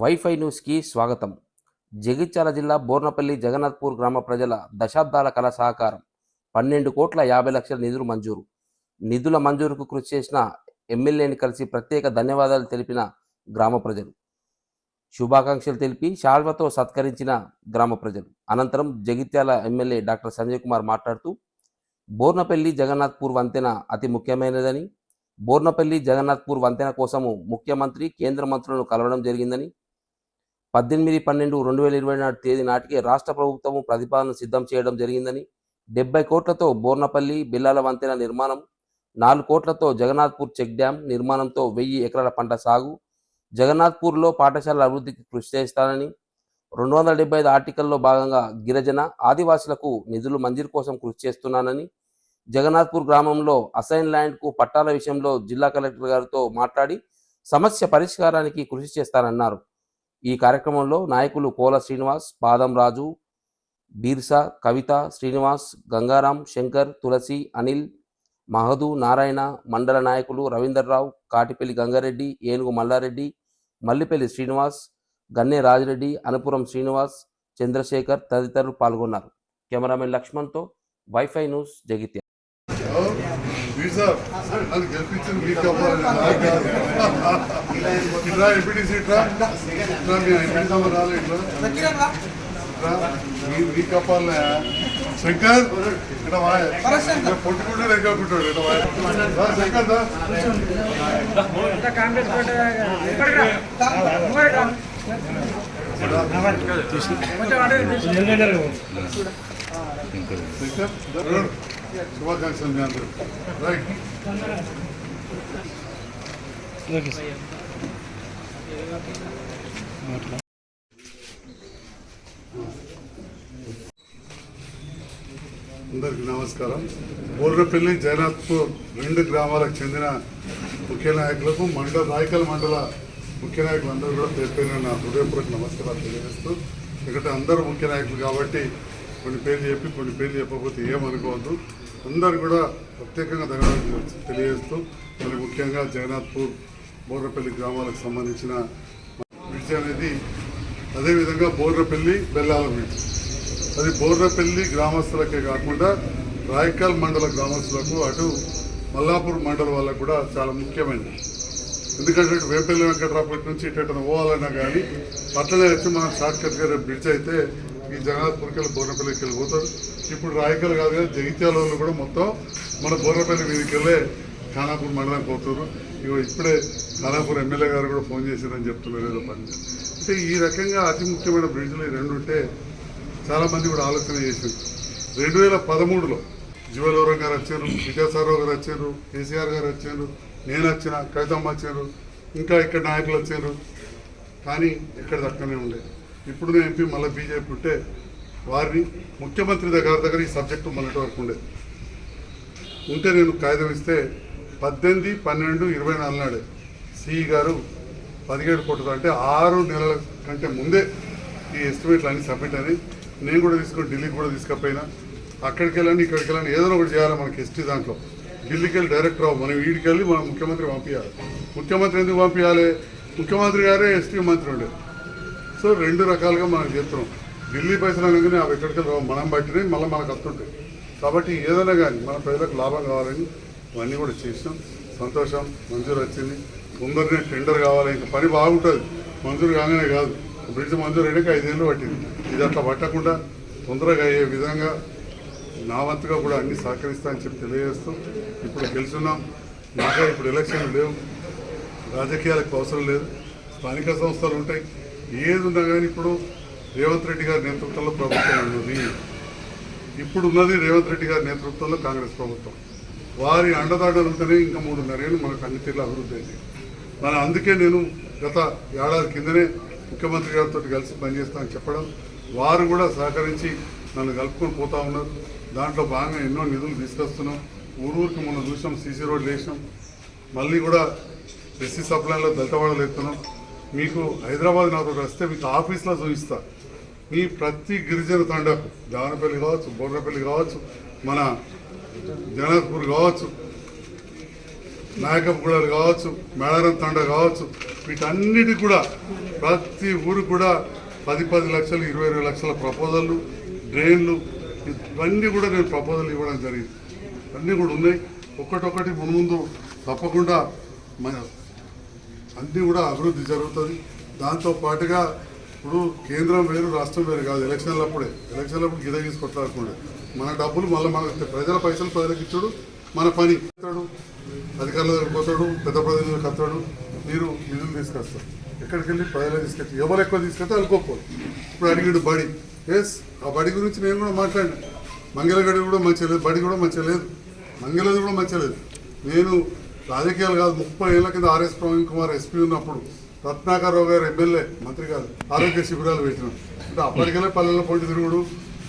Wifi న్యూస్కి స్వాగతం. జగిత్యాల జిల్లా బోర్నపల్లి జగన్నాథ్పూర్ గ్రామ ప్రజల దశాబ్దాల కళ సహకారం పన్నెండు కోట్ల యాభై లక్షల నిధులు మంజూరు. నిధుల మంజూరుకు కృషి చేసిన ఎమ్మెల్యేని కలిసి ప్రత్యేక ధన్యవాదాలు తెలిపిన గ్రామ ప్రజలు. శుభాకాంక్షలు తెలిపి శాల్వతో సత్కరించిన గ్రామ ప్రజలు. అనంతరం జగిత్యాల ఎమ్మెల్యే డాక్టర్ సంజయ్ కుమార్ మాట్లాడుతూ బోర్నపల్లి జగన్నాథ్పూర్ వంతెన అతి ముఖ్యమైనదని బోర్నపల్లి జగన్నాథ్పూర్ వంతెన కోసము ముఖ్యమంత్రి కేంద్ర మంత్రులను కలవడం జరిగిందని పద్దెనిమిది పన్నెండు రెండు వేల ఇరవై నాటి తేదీ నాటికి రాష్ట్ర ప్రభుత్వము ప్రతిపాదన సిద్ధం చేయడం జరిగిందని డెబ్బై కోట్లతో బోర్నపల్లి బిల్లాల వంతెన నిర్మాణం నాలుగు కోట్లతో జగన్నాథ్పూర్ చెక్ డ్యాం నిర్మాణంతో వెయ్యి ఎకరాల పంట సాగు జగన్నాథ్పూర్లో పాఠశాలల అభివృద్ధికి కృషి చేస్తానని రెండు వందల డెబ్బై ఐదు ఆర్టికల్లో భాగంగా గిరిజన ఆదివాసులకు నిధులు మంజూరు కోసం కృషి చేస్తున్నానని జగన్నాథ్పూర్ గ్రామంలో అసైన్ ల్యాండ్కు పట్టాల విషయంలో జిల్లా కలెక్టర్ గారితో మాట్లాడి సమస్య పరిష్కారానికి కృషి చేస్తానన్నారు. ఈ కార్యక్రమంలో నాయకులు కోల శ్రీనివాస్ పాదం రాజు బీర్సా కవిత శ్రీనివాస్ గంగారాం శంకర్ తులసి అనిల్ మహదు నారాయణ మండల నాయకులు రవీందర్రావు కాటిపల్లి గంగారెడ్డి ఏనుగు మల్లారెడ్డి మల్లిపల్లి శ్రీనివాస్ గన్నే రాజిరెడ్డి అనుపురం శ్రీనివాస్ చంద్రశేఖర్ తదితరులు పాల్గొన్నారు. కెమెరామెన్ లక్ష్మణ్తో వైఫై న్యూస్ జగిత్య జగిత్యాల వీసా నన్ను గెలిపించింది మీకు అవ్వాలి. ఇట్లా ఎంపీటీసీ ఇట్లా ఇట్లా మీ ఎంపీటీసీ రాలే ఇట్లా? మీకు అప్పాలనే శంకర్! ఇక్కడ వాయ. పొట్టుకుంటే లెక్కకుంటాడు ఇక్కడ శంకర్ కాంగ్రెస్. శంకర్. శుభాకాంక్షలు మీ అందరూ రైట్ అందరికి నమస్కారం. బోర్రపల్లి జైనాథ్పూర్ రెండు గ్రామాలకు చెందిన ముఖ్య నాయకులకు మండల రాయకల్ మండల ముఖ్య నాయకులు అందరూ కూడా పేరు పేరు నా హృదయపూర్వక నమస్కారాలు తెలియజేస్తూ ఇక్కడ అందరూ ముఖ్య నాయకులు కాబట్టి కొన్ని పేర్లు చెప్పి కొన్ని పేర్లు చెప్పకపోతే ఏమనుకోవద్దు. అందరు కూడా ప్రత్యేకంగా ధన్యవాదాలు తెలియజేస్తూ మరి ముఖ్యంగా జగన్నాథ్పూర్ బోర్రపల్లి గ్రామాలకు సంబంధించిన బ్రిడ్జ్ అనేది అదేవిధంగా బోర్రపల్లి బెల్లాల బ్రిడ్జ్. అది బోర్రపల్లి గ్రామస్తులకే కాకుండా రాయకాల్ మండల గ్రామస్తులకు అటు మల్లాపూర్ మండల వాళ్ళకు కూడా చాలా ముఖ్యమైనది. ఎందుకంటే ఇటు వేపల్లి వెంకట్రావుపేట నుంచి ఇటు పోవాలన్నా కానీ అట్లనే వచ్చి మనం షార్ట్కట్గా రేపు బ్రిడ్జ్ అయితే ఈ జగన్నాథ్పూర్కి వెళ్ళి బోర్రపల్లికి వెళ్ళి పోతారు. ఇప్పుడు రాయకల్ కాదు కానీ జగిత్యాల కూడా మొత్తం మన బోర్రపల్లి మీదకి వెళ్ళే ఖానాపూర్ మండలానికి పోతున్నారు. ఇగో ఇప్పుడే ఖానాపూర్ ఎమ్మెల్యే గారు కూడా ఫోన్ చేశారని చెప్తున్నారు ఏదో పని. అంటే ఈ రకంగా అతి ముఖ్యమైన బ్రిడ్జ్లు ఈ రెండు ఉంటే చాలామంది కూడా ఆలోచన చేశారు. రెండు వేల పదమూడులో జీవలవరం గారు వచ్చారు విద్యాసారావు గారు వచ్చారు కేసీఆర్ గారు వచ్చారు నేను వచ్చిన కవితమ్మ వచ్చారు ఇంకా ఇక్కడ నాయకులు వచ్చారు. కానీ ఇక్కడ దక్కనే ఉండేది. ఇప్పుడు నేను ఎంపీ మళ్ళీ బీజేపీ ఉంటే వారిని ముఖ్యమంత్రి దగ్గర దగ్గర ఈ సబ్జెక్టు మొన్నటి వరకు ఉండేది ఉంటే నేను కాగితం ఇస్తే పద్దెనిమిది పన్నెండు ఇరవై నాలుగు నాడే. సిఈ గారు పదిహేడు కోట్లు అంటే ఆరు నెలల కంటే ముందే ఈ ఎస్టిమేట్లు అన్ని సబ్మిట్ అని నేను కూడా తీసుకొని ఢిల్లీకి కూడా తీసుకపోయినా. అక్కడికి వెళ్ళండి ఇక్కడికి వెళ్ళండి ఏదో ఒకటి చేయాలి మనకి ఎస్టీ దాంట్లో. ఢిల్లీకి వెళ్ళి డైరెక్ట్ రావు మనం వీడికి వెళ్ళి మనం ముఖ్యమంత్రి పంపించాలి ముఖ్యమంత్రి ఎందుకు పంపించాలి ముఖ్యమంత్రి గారే ఎస్టీ మంత్రి ఉండే. సో రెండు రకాలుగా మనం చేస్తున్నాం. ఢిల్లీ పైసలు అనగానే అవి ఎక్కడికి మనం పట్టినాయి మళ్ళీ మనకు వస్తుంటాయి. కాబట్టి ఏదైనా కానీ మన ప్రజలకు లాభం కావాలని ఇవన్నీ కూడా చేసినాం. సంతోషం. మంజూరు వచ్చింది. తొందరనే టెండర్ కావాలి. ఇంకా పని బాగుంటుంది. మంజూరు కాగానే కాదు. బ్రిడ్జ్ మంజూరు అయినాక ఐదేళ్ళు పట్టింది. ఇది అట్లా పట్టకుండా తొందరగా అయ్యే విధంగా నా వంతుగా కూడా అన్ని సహకరిస్తా అని చెప్పి తెలియజేస్తూ ఇప్పుడు గెలుచున్నాం. నాకే ఇప్పుడు ఎలక్షన్లు లేవు. రాజకీయాలకు అవసరం లేదు. స్థానిక సంస్థలు ఉంటాయి. ఏదున్నా కానీ ఇప్పుడు రేవంత్ రెడ్డి గారి నేతృత్వంలో ప్రభుత్వం ఉన్నది. ఇప్పుడు ఉన్నది రేవంత్ రెడ్డి గారి నేతృత్వంలో కాంగ్రెస్ ప్రభుత్వం. వారి అండదాడలు ఉంటేనే ఇంకా మూడున్నరేళ్ళు మనకు అన్ని తీర్లు అభివృద్ధి అయింది మన అందుకే నేను గత ఏడాది కిందనే ముఖ్యమంత్రి గారితో కలిసి పనిచేస్తానని చెప్పడం వారు కూడా సహకరించి నన్ను కలుపుకొని పోతా ఉన్నారు. దాంట్లో భాగంగా ఎన్నో నిధులు తీసుకొస్తున్నాం. ఊరూరికి మొన్న చూసాం సీసీ రోడ్లు వేసినాం. మళ్ళీ కూడా ఎస్సీ సప్లైలో దళితవాడలు ఎత్తున్నాం. మీకు హైదరాబాద్ నాతో వస్తే మీకు ఆఫీస్లో చూపిస్తా. మీ ప్రతి గిరిజన తండకు జానపల్లి కావచ్చు బోర్రపల్లి కావచ్చు మన జనక్పూర్ కావచ్చు నాయకపుగూడలు కావచ్చు మేడారం తండ కావచ్చు వీటన్నిటి కూడా ప్రతి ఊరు కూడా పది పది లక్షలు ఇరవై ఇరవై లక్షల ప్రపోజల్లు డ్రైన్లు ఇవన్నీ కూడా నేను ప్రపోజల్ ఇవ్వడం జరిగింది. అన్నీ కూడా ఉన్నాయి. ఒకటొకటి మున్ముందు తప్పకుండా మన అన్నీ కూడా అభివృద్ధి జరుగుతుంది. దాంతో పాటుగా ఇప్పుడు కేంద్రం వేరు రాష్ట్రం వేరు కాదు. ఎలక్షన్లప్పుడే ఎలక్షన్లప్పుడు గిద తీసుకొట్లాడకుండా మన డబ్బులు మళ్ళీ మన ప్రజల పైసలు ప్రజలకు ఇచ్చాడు మన పని ఇస్తాడు అధికారుల దగ్గరికి పోతాడు పెద్ద ప్రజలకు కత్తాడు మీరు నిధులు తీసుకొస్తారు. ఎక్కడికి వెళ్ళి ప్రజలు తీసుకొచ్చి ఎవరు ఎక్కువ తీసుకెళ్తే అనుకోకపోదు ఇప్పుడు అడిగాడు బడి. ఎస్ ఆ బడి గురించి నేను కూడా మాట్లాడినా. మంగళగడి కూడా మంచిగా లేదు బడి కూడా మంచిగా లేదు. మంగళది కూడా మంచిగా లేదు. నేను రాజకీయాలు కాదు ముప్పై ఏళ్ళ కింద ఆర్ఎస్ ప్రవీణ్ కుమార్ ఎస్పీ ఉన్నప్పుడు రత్నాకర్రావు గారు ఎమ్మెల్యే మంత్రి గారు ఆరోగ్య శిబిరాలు పెట్టినాం అంటే అప్పటికెళ్ళే పల్లెల పొంటి తిరుగుడు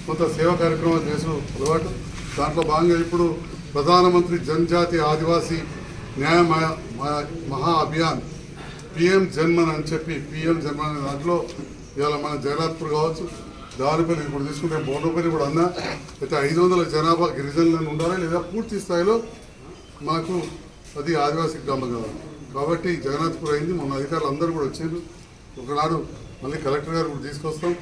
కొంత సేవా కార్యక్రమాలు చేసిన అలవాటు. దాంట్లో భాగంగా ఇప్పుడు ప్రధానమంత్రి జనజాతి ఆదివాసీ న్యాయ మహా- అభియాన్ పిఎం జన్మన్ అని చెప్పి పిఎం జన్మన్ అనే దాంట్లో ఇవాళ మన జగన్నాథ్పూర్ కావచ్చు దానిపల్లి ఇప్పుడు తీసుకుంటే బోర్డపల్లి కూడా అన్నా అయితే ఐదు వందల జనాభా గిరిజనులను ఉండాలి లేదా పూర్తి స్థాయిలో మాకు అది ఆదివాసీ గ్రామాలు కావాలి కాబట్టి జగన్నాథ్పూర్ అయింది. మొన్న అధికారులు అందరూ కూడా వచ్చారు. ఒకనాడు మళ్ళీ కలెక్టర్ గారు కూడా తీసుకొస్తాం.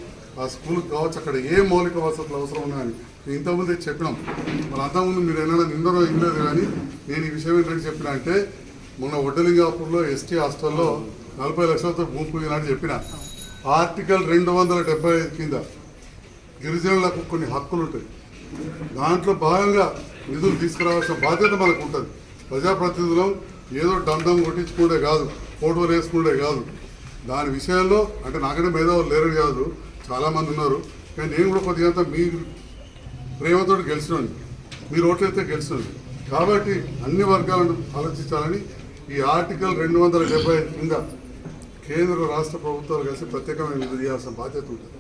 ఆ స్కూల్కి కావచ్చు అక్కడ ఏ మౌలిక వసతులు అవసరం ఉన్నాయని నేను ఇంతకుముందే చెప్పినాం. మన అంతకుముందు మీరు ఏమైనా నిందరో ఇవ్వలేదు కానీ నేను ఈ విషయం ఏంటంటే చెప్పిన అంటే మొన్న వడ్డలింగాపూర్లో ఎస్టీ హాస్టల్లో నలభై లక్షలతో భూమి పూజినట్టు చెప్పిన. ఆర్టికల్ రెండు వందల డెబ్బై ఐదు కింద గిరిజనులకు కొన్ని హక్కులు ఉంటాయి. దాంట్లో భాగంగా నిధులు తీసుకురావాల్సిన బాధ్యత మనకు ఉంటుంది. ప్రజాప్రతినిధులం ఏదో దండం కొట్టించుకుంటే కాదు ఫోటోలు వేసుకుంటే కాదు. దాని విషయంలో అంటే నాకంటే మేధావులు లేరని కాదు చాలామంది ఉన్నారు. కానీ నేను కూడా కొద్దిగా అంతా మీ ప్రేమతో గెలిచినండి మీరు ఓట్లయితే గెలిచినండి కాబట్టి అన్ని వర్గాలను ఆలోచించాలని ఈ ఆర్టికల్ రెండు వందల డెబ్బై కింద కేంద్ర రాష్ట్ర ప్రభుత్వాలు కలిసి ప్రత్యేకమైన నిధులు చేయాల్సిన బాధ్యత ఉంటుంది.